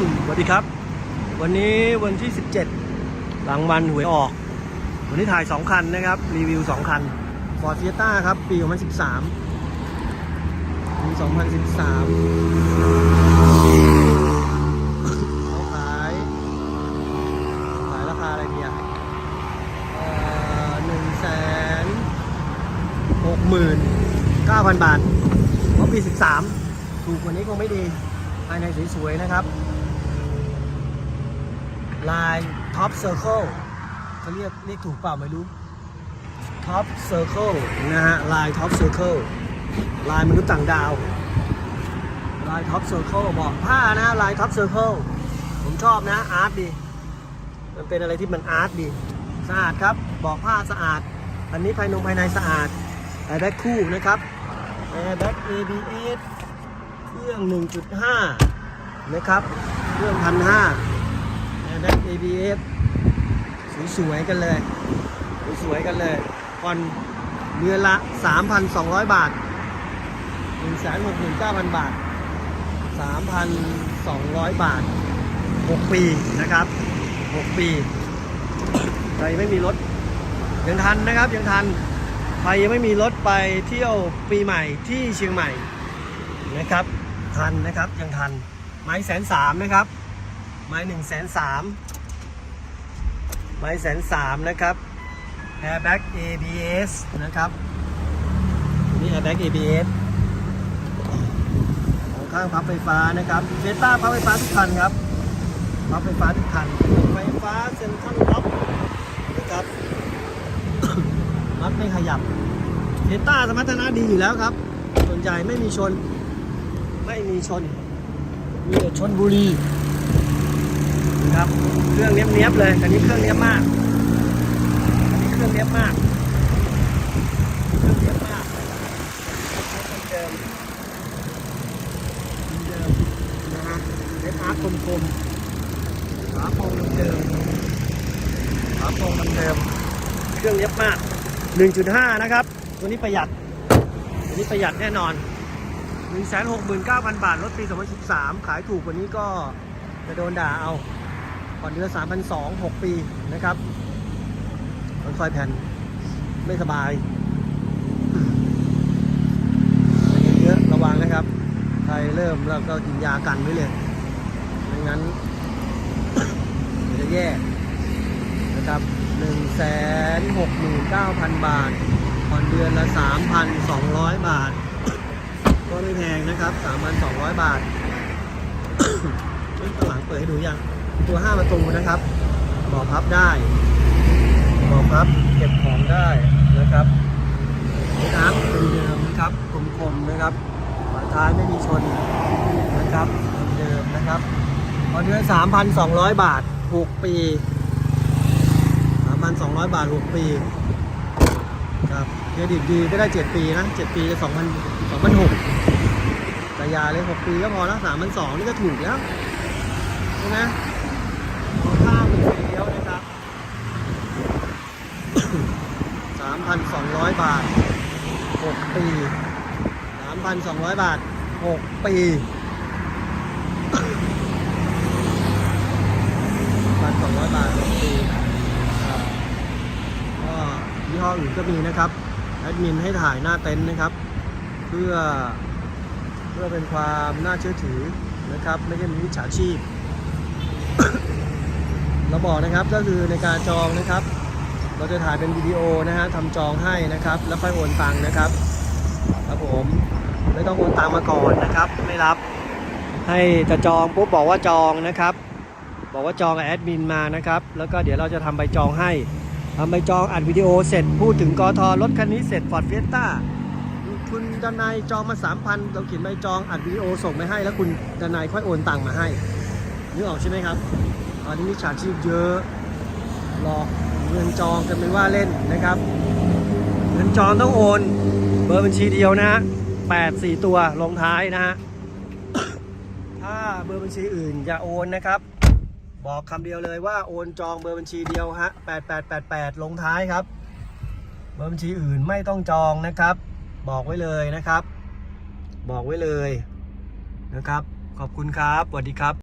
สวัสดีครับ วันนี้วันที่ 17 หลังวันหวยออก วันนี้ถ่าย 2 คันนะครับ รีวิว 2 คัน Ford Fiesta ครับ ปี 2013 ปี 2013เขาขาย ขายราคาอะไรเนี่ยหนึ่งแสนหกหมื่นเก้าพันบาทเพราะปี 13 ถูกกว่านี้คงไม่ดีภายในสวยๆนะครับ ลายท็อปเซอร์เคิลเขาเรียกเรียกถูกเปล่าไม่รู้ท็อปเซอร์เคิลนะฮะลายท็อปเซอร์เคิลลายมนุษย์ต่างดาว ลายท็อปเซอร์เคิลบอกผ้านะลายท็อปเซอร์เคิลผมชอบนะอาร์ตดี มันเป็นอะไรที่มันอาร์ตดี สะอาดครับบอกผ้าสะอาด อันนี้ภายนงภายในสะอาดแอร์แบ็กคู่นะครับแอร์แบ็ก ABS เครื่อง 1.5 นะครับ เครื่องพันห้า แบ็ก ABS สวยๆกันเลย สวยๆกันเลยผ่อนเดือนละ 3,200 บาท 169,000 บาท 3,200 บาท 6 ปีนะครับ 6 ปี ใครไม่มีรถ ยังทันนะครับ ยังทัน ใครยังไม่มีรถไปเที่ยวปีใหม่ที่เชียงใหม่นะครับ ทันนะครับ ยังทัน ไม้แสนสามนะครับ ไม้หนึ่งแสนสามไม้แสนสามนะครับ airbag ABS นะครับนี่ airbag ABS ของข้างพับไฟฟ้านะครับเบต้าพับไฟฟ้าทุกคันครับพับไฟฟ้าทุกคันไฟฟ้าเซ็นทรัลล็อกนะครับมัดไม่ขยับเบต้าสมรรถนะดีอยู่แล้วครับ ส่วนใหญ่ไม่มีชน ไม่มีชนมีแต่ชนบุรี นะครับ เครื่องเนี้ยบๆเลยอันนี้เครื่องเนี้ยบมากอันนี้เครื่องเนี้ยบมากเครื่องเนี้ยบมากเดิมเดิมนะฮะเล็บอาร์คคมๆฝาโปรงเดิมฝาโปรงเดิมเครื่องเนี้ยบมาก 1.5 นะครับ ตัวนี้ประหยัดตัวนี้ประหยัดแน่นอน169,000 บาท รถปี 2013 ขายถูกกว่านี้ก็จะโดนด่าเอา ผ่อนเดือน3,200 6ปีนะครับรถไฟแผ่นไม่สบายเยอะระวังนะครับ ใครเริ่มแล้วก็กินยากันไว้เลยไม่งั้นจะแย่นะครับ169,000บาทผ่อนเดือนละ3,200บาท ก็ไม่แพงนะครับ3,200บาทข้างหลังเปิดให้ดูยัง ตัว 5 ประตูนะครับเบอกพับได้เบอกพับเก็บของได้นะครับน้ำเป็นเดิมนะครับกลมๆนะครับฝาท้ายไม่มีชนนะครับเดิมนะครับพอเดือน3,200 บาท 6 ปี 3,200 บาท 6 ปีครับเครดิตดีก็ได้ 7 ปีนะ 7 ปีจะ2,000 2,600แต่ยาเลย 6 ปีก็พอแล้ว3,200นี่ก็ถูกแล้วใช่ไหมขอข้ามเป็นสีเดียวนะครับ 3,200 บาท 6 ปี 3,200 บาท 6 ปี1,200 บาท 6 ปีอ่าก็ยี่ห้ออื่นก็มีนะครับแอดมินให้ถ่ายหน้าเต็นท์นะครับ เพื่อเพื่อเป็นความน่าเชื่อถือนะครับ ไม่ใช่มีวิชาชีพเราบอกนะครับก็คือในการจองนะครับ เราจะถ่ายเป็นวิดีโอนะฮะทำจองให้นะครับ แล้วค่อยโอนตังค์นะครับ ครับผมไม่ต้องโอนตังค์มาก่อนนะครับ ไม่รับ ให้จะจองปุ๊บบอกว่าจองนะครับ บอกว่าจองกับแอดมินมานะครับ แล้วก็เดี๋ยวเราจะทำใบจองให้ทำใบจองอัดวิดีโอเสร็จพูดถึงกทรถคันนี้เสร็จฟอร์ดเฟียต้าคุณดนายจองมา 3,000 เราเขียนใบจองอัดวิดีโอส่งไปให้ แล้วคุณดนายค่อยโอนตังค์มาให้นึกออกใช่ไหมครับ ตอนนี้มิจฉาชีพเยอะหลอก เงินจองกันเป็นว่าเล่นนะครับ เงินจองต้องโอน เบอร์บัญชีเดียวนะฮะแปดสี่ตัวลงท้ายนะฮะถ้าเบอร์บัญชีอื่นอย่าโอนนะครับ บอกคำเดียวเลยว่าโอนจองเบอร์บัญชีเดียวฮะแปดแปดแปดแปดลงท้ายครับ เบอร์บัญชีอื่นไม่ต้องจองนะครับ บอกไว้เลยนะครับ บอกไว้เลยนะครับ ขอบคุณครับสวัสดีครับ